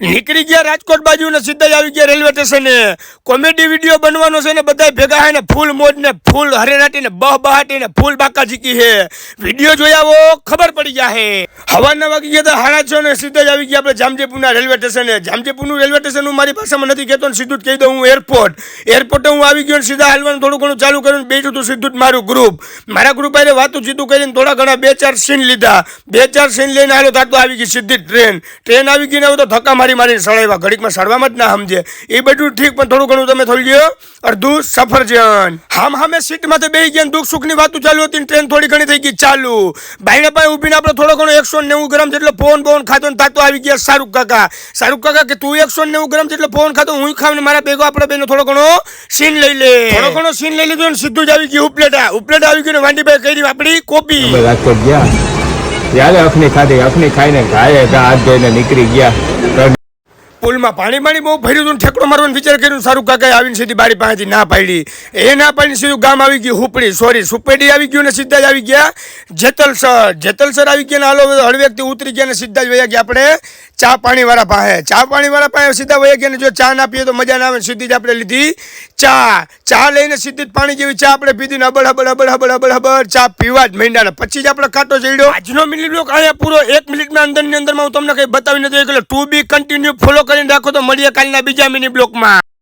નીકળી ગયા રાજકોટ બાજુ ને સીધા આવી ગયા રેલવે સ્ટેશને. કોમેડી વીડિયો બનવાનો છે ને બધા ભેગા હે ને ફૂલ મોજ ને ફૂલ હરેરાટી ને બહ બહાટી ને ફૂલ બાકા જીકી હે. વીડિયો જોયા આવો, ખબર પડી ગયા હે. હવાના વાગી ગયા હાડા છો ને સીધા આવી ગયા આપણે જામજેપુરના રેલવે સ્ટેશને. જામજેપુરનું રેલવે સ્ટેશન હું મારી ભાષામાં નથી કહેતો ને સીધું જ કહી દઉં હું એરપોર્ટ. એરપોર્ટે હું આવી ગયો સીધા હાલવાનું થોડું ઘણું ચાલુ કર્યું બેઠું હતું સીધું જ મારું ગ્રુપ મારા ગ્રુપ આરે વાતું ચીતું કરીને થોડા ઘણા બે ચાર સીન લીધા. બે ચાર સીન લઈને હાલો તાર તો આવી ગઈ સીધી ટ્રેન ટ્રેન આવી ગઈ ને તો ધક્કા મારી મારીને સળાવ્યા ઘડીકમાં સળવામાં જ ના સમજે. એ બધું ઠીક પણ થોડું ઘણું તમે થોડી લ્યો. અડધું સફરજન. હામ હામે સીટમાં તો બે ગયા દુઃખ સુખની વાતું ચાલુ હતી ટ્રેન થોડી ઘણી થઈ ગઈ ચાલુ. બાઈને પાસે ઊભીને આપણે થોડો ઘણો એકસો નેવું ગ્રામ જેટલો ફોન બોન ખાતો ને તાતો આવી ગયા શાહરૂખ કાકા. શાહરૂખ કાકા કે તું એકસો નેવું ગ્રામ જેટલો ફોન ખાતો હું ખાવ ને મારા ભેગો આપણે બેનો થોડો ઘણો સીન લઈ લે. થોડો ઘણો સીન લઈ લીધો ને સીધું જ આવી ગયું ઉપલેટા. ઉપલેટા આવી ગયું ને વાંડીભાઈ કરી આપણી કોપી. રાજકોટ ગયા. ત્યારે અખની ખાધી? અખની ખાઈને ઘાયે ઘા હાથ ધોઈને નીકળી ગયા. પુલમાં પાણી પાણી બહુ ભર્યું હતું ઠેકડો મારવાનો વિચાર કર્યો સારું કાકાએ આવીને સીધી બારી પાસેથી ના પાડી. એ ના પાડીને સીધું ગામ આવી ગયું, હુપડી, સોરી, સુપેડી આવી ગયું ને સીધા જ આવી ગયા. જેતલસર જેતલસર આવી ગયા ને હાલો હળવેકથી ઉતરી ગયા ને સીધા જ વયા ગયા. આપણે ચા પાણીવાળા પાસે. ચા પાણીવાળા પાસે સીધા વહી ગયા જો ચા ના પીએ તો મજા ના આવે સીધી જ આપણે લીધી ચા. ચા લઈને સીધી જ પાણી જેવી ચા આપણે પીધી ને અબડ અબડ અબડ અબડ અબડ અબડ ચા પીવા જ માંડ્યા ને. પછી જ આપણે કાંટો ચડ્યો. આજનો મિનિટ બ્લોક અહીંયા પૂરો એક મિનિટના અંદરની અંદરમાં હું તમને કંઈ બતાવી નથી એટલે ટુ બી કન્ટિન્યુ ફોલો કરીને રાખો તો મળીએ કાલના બીજા મિનિટ બ્લોકમાં